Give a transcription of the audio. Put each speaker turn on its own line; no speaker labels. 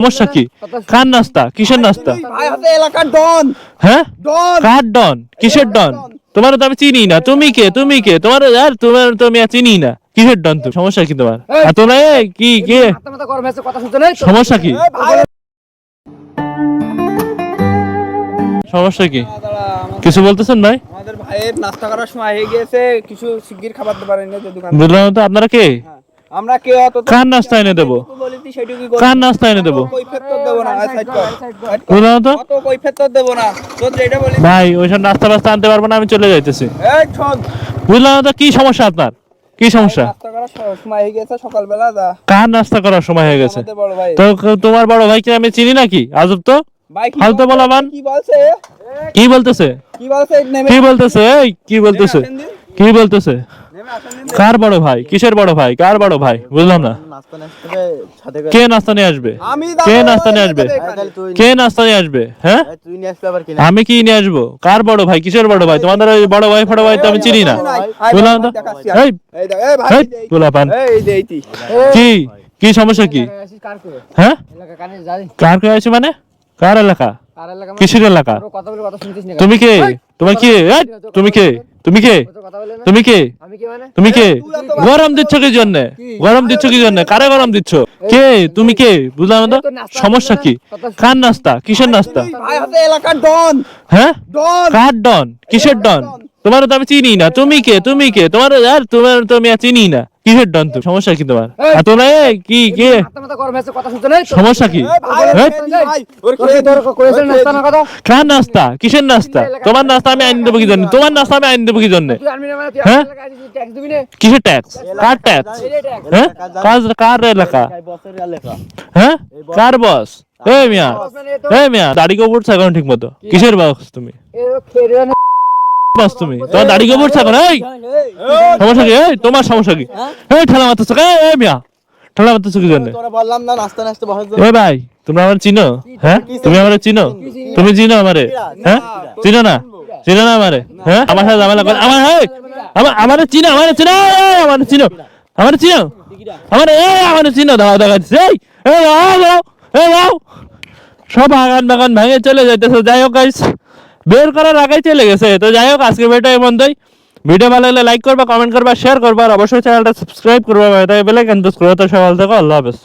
সমস্যা কি? কার নাস্তা? কিসের নাস্তা?
এলাকার ডন।
হ্যাঁ? কার ডন? কিসের ডন? তোমার তো আমি চিনি না। তুমি কে? তুমি কে? তোমার আর তোমার তো আমি চিনি না। কিসের ডন তুমি? সমস্যা কি তোমার? কি কে? সমস্যা কি? সমস্যা কি? কিছু বলতেছেন ভাই?
আমাদের ভাইয়ের নাস্তা করার সময় হয়ে গিয়েছে কিছু শিগগির খাবার দোকান।
বললাম তো আপনারা কে?
আমরা কে অত
কার নাস্তা এনে দেবো। কার নাস্তা এনে দেবো? ভাই ওইসব নাস্তা বাস্তা আনতে পারব না আমি চলে যাইতেছি। বুঝলাম তো কি সমস্যা আপনার? কি সমস্যা?
নাস্তা করার স- সময় হয়ে গেছে সকালবেলা যা।
কার নাস্তা করার সময় হয়ে গেছে?
আমাদের বড় ভাই।
তো তোমার বড় ভাইকে আমি চিনি নাকি? আজব তো।
ভাই কি
ফালতু বলাবান।
কি বলছে?
কি বলতেছে?
কি
বলতেছে? কি বলতেছে? কি বলতেছে। কার বড় ভাই? কিসের বড় ভাই? কার বড় ভাই? বুঝলাম না। কে নাস্তা নিয়ে আসবে? কে নাস্তা নিয়ে আসবে? কে নাস্তা নিয়ে আসবে? হ্যাঁ? আমি কি নিয়ে আসব? কার বড় ভাই? কিসের বড় ভাই? তোমাদের ওই বড় ভাই ফড় ভাই তো আমি চিনি না।
আয়,
বললাম তো?
ভাই, দেখাচ্ছি,
এই
এই দেখ, এই ভাই,
এই
এই যে, এই যে।
পোলাপান
এই যে, এইটি।
কি? কি সমস্যা কি? হ্যাঁ। কার কে আছে মানে? কার এলাকা?
মানে?
কিসের এলাকা?
তোর কথা বলে কথা শুনতিস না কেন?
তুমি কে? তোমার কে? তুমি কে? তুমি কে?
না?
তুমি কে?
আমি কি মানে?
তুমি কে?
তুই
গরম দিচ্ছ কি জন্য? গরম দিচ্ছ কি জন্য? কারে গরম দিচ্ছ? কে? তুমি কে? বুঝলাম তো? সমস্যা কি? কার নাস্তা? কিসের নাস্তা? হ্যাঁ? কার ডন? কিসের ডন। তোমার তো আমি চিনি না। তুমি কে? তুমি কে? তোমার আর তোমার তো আমি আর চিনি না। কিসের ডন তুমি সমস্যা কি তোমার? এত না কি কে? সমস্যা কি? কার নাস্তা? কিসের নাস্তা? তোমার নাস্তা আমি আইন দেবো কি জন্য? তোমার নাস্তা আমি আইন দেবো কি জন্য?
মানে
হ্যাঁ? কিসের ট্যাক্স কার ট্যাক্স হ্যাঁ? কার এলাকা? হ্যাঁ? কার বস? এই মিয়া।
বস মানে এ
এই মিয়া দাড়ি কবর ছাগল ঠিক মতো কিসের বস তুমি?
এ।
বস তুমি তোমার দাড়ি ছাগল এই সমস্যা কি এই তোমার সমস্যা কি এই ঠেলা মারতেছো এই মিয়া ঠেলা মারতেছো কি জন্য
বললাম না নাস্তা নাস্তা বসার জন্য
এ ভাই তোমরা আমার চিনো হ্যাঁ তুমি আমারে চিনো তুমি চিনো আমারে হ্যাঁ চিনো না চিনো না আমারে হ্যাঁ আমার সাথে ঝামেলা করে আমার হ্যাঁ আমার আমারে চিনো আমারে চিনো আমারে চিনো আমারে চিনো আমারে এই আমারে চিনো দাও দাও এই দাও দাও সব বাগান বাগান ভেঙে চলে যাইতেছে যাই হোক গাইস বের করার আগেই চলে গেছে। তো যাই হোক আজকে ভিডিও এই তাই ভিডিও ভালো লাগলে লাইক করবা কমেন্ট করবা শেয়ার করবা, আর অবশ্যই চ্যানেলটা সাবস্ক্রাইব করবা তাই বেলে ক্যান প্রেস করবা তো সকাল থেকে, আল্লাহ হাফেজ।